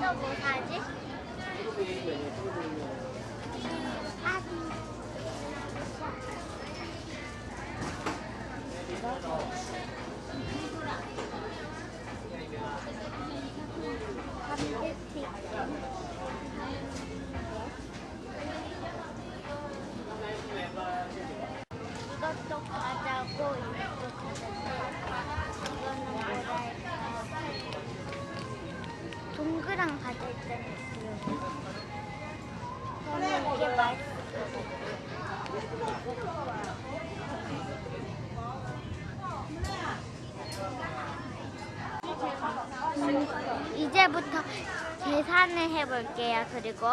또 뭐 사지? 아, 동그란 과자 있잖아요 저는 이게 같아요 음, 이제부터 계산을 해볼게요. 그리고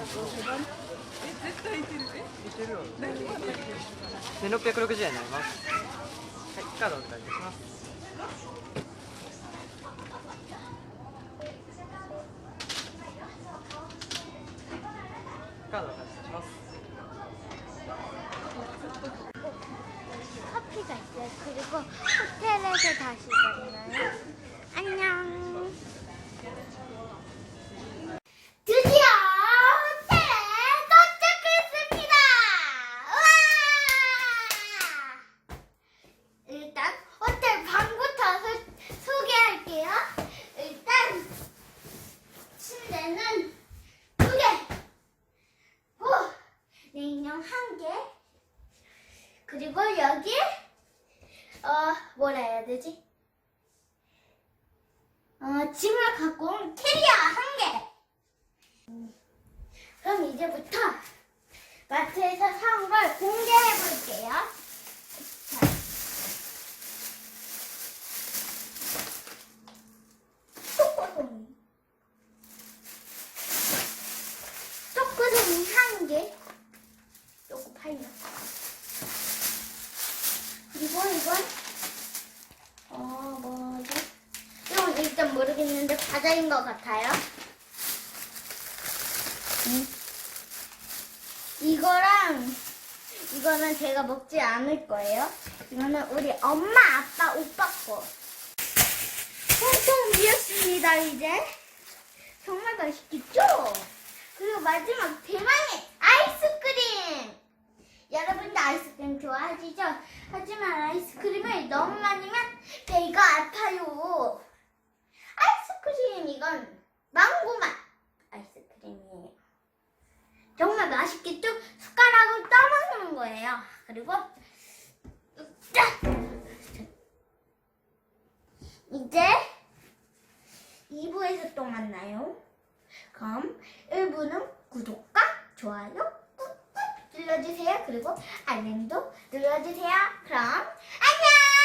で660円になりますはいカードお願いいたしますカードお願いいたします 커피가 있어요. 그리고 호텔에서 다시 만나요. 그리고 여기 어 뭐라 해야 되지? 어 짐을 갖고 온 캐리어 한 개. 음, 그럼 이제부터 마트에서 사온 걸 공개해 볼게요. 자. 초코송이. 초코송이 한 개. 요거 팔려. 그리고 이건 어 뭐지? 이건 일단 모르겠는데 과자인 것 같아요. 음. 이거랑 이거는 제가 먹지 않을 거예요. 이거는 우리 엄마, 아빠, 오빠 거. 완성이었습니다 이제. 정말 맛있겠죠? 그리고 마지막 대망의 아이스크림. 아이스크림 좋아하시죠? 하지만 아이스크림을 너무 많이 면 배가 아파요. 아이스크림 이건 망고맛 아이스크림이에요. 정말 맛있겠죠? 숟가락으로 떠먹는 거예요. 그리고 짠! 이제 2부에서 또 만나요. 그럼 1부는 구독과 좋아요 눌러주세요. 그리고 알림도 눌러주세요. 그럼 안녕!